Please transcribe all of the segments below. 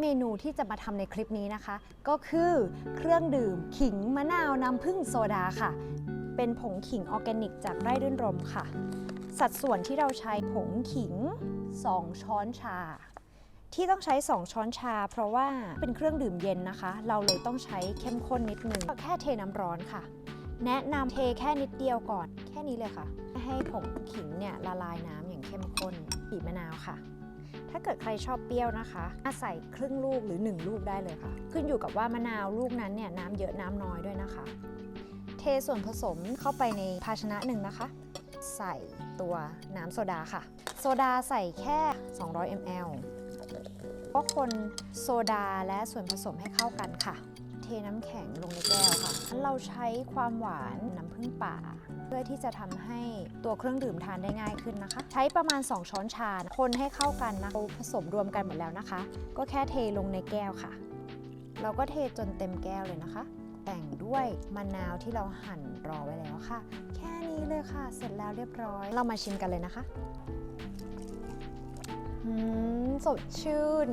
เมนูที่จะมาทำในคลิปนี้นะคะ ก็คือเครื่องดื่มขิงมะนาวน้ำผึ้งโซดาค่ะ เป็นผงขิงออร์แกนิก จากไร่รื่นรมค่ะ สัดส่วนที่เราใช้ผงขิง 2 ช้อนชา ที่ต้องใช้ 2 ช้อนชา เพราะว่าเป็นเครื่องดื่มเย็นนะคะ เราเลยต้องใช้เข้มข้นนิดนึงก็แค่เทน้ำร้อนค่ะ แนะนำเทแค่นิดเดียวก่อน แค่นี้เลยค่ะ ให้ผงขิงเนี่ยละลายน้ำอย่างเข้มข้นบีบมะนาวค่ะ ถ้าเกิดใครชอบเปรี้ยวนะคะใส่ครึ่งลูกหรือ 1 ลูกได้เลยค่ะ ขึ้นอยู่กับว่ามะนาวลูกนั้นเนี่ยน้ำเยอะน้ำน้อยด้วยนะคะ เทส่วนผสมเข้าไปในภาชนะหนึ่งนะคะ ใส่ตัวน้ำโซดาค่ะ โซดาใส่แค่ 200 ml ก็คนโซดาและส่วนผสมให้เข้ากันค่ะ เทน้ำแข็งลงในแก้วค่ะ เราใช้ความหวานน้ำผึ้งป่า เพื่อที่จะทำให้ตัวเครื่องดื่มทานได้ง่ายขึ้นนะคะ ใช้ประมาณ 2 ช้อนชา คนให้เข้ากันนะผสมรวมกันหมดแล้วนะคะ ก็แค่เทลงในแก้วค่ะ เราก็เทจนเต็มแก้วเลยนะคะ แต่งด้วยมะนาวที่เราหั่นรอไว้แล้วค่ะ แค่นี้เลยค่ะ เสร็จแล้วเรียบร้อย เรามาชิมกันเลยนะคะอืมสดชื่น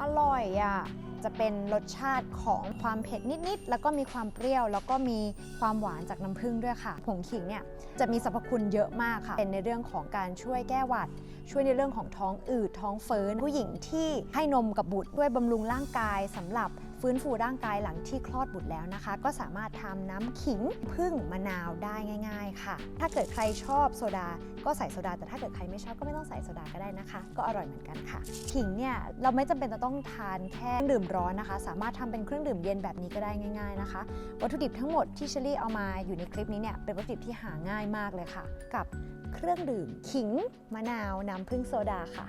อร่อยอะ่ะ จะเป็นรสชาติของความเผ็ดนิด ๆ แล้วก็มีความเปรี้ยว แล้วก็มีความหวานจากน้ำผึ้งด้วยค่ะ ผงขิงเนี่ยจะมีสรรพคุณเยอะมากค่ะ เป็นในเรื่องของการช่วยแก้หวัด ช่วยในเรื่องของท้องอืดท้องเฟ้อผู้หญิงที่ให้นมกับบุตรด้วยบำรุงร่างกายสำหรับฟื้นฟูร่างกายหลังที่คลอดบุตรแล้วนะคะ ก็สามารถทำน้ำขิงพึ่งมะนาวได้ง่าย ๆ ค่ะ ถ้าเกิดใครชอบโซดา ก็ใส่โซดา แต่ถ้าเกิดใครไม่ชอบก็ไม่ต้องใส่โซดาก็ได้นะคะ ก็อร่อยเหมือนกันค่ะ ขิงเนี่ยเราไม่จำเป็นจะต้องทานแค่ดื่มร้อนนะคะ สามารถทำเป็นเครื่องดื่มเย็นแบบนี้ก็ได้ง่าย ๆนะคะ วัตถุดิบทั้งหมดที่เชอรี่เอามาอยู่ในคลิปนี้เนี่ยเป็นวัตถุดิบที่หาง่ายมากเลยค่ะ กับเครื่องดื่มขิงมะนาวน้ำผึ้งโซดาค่ะ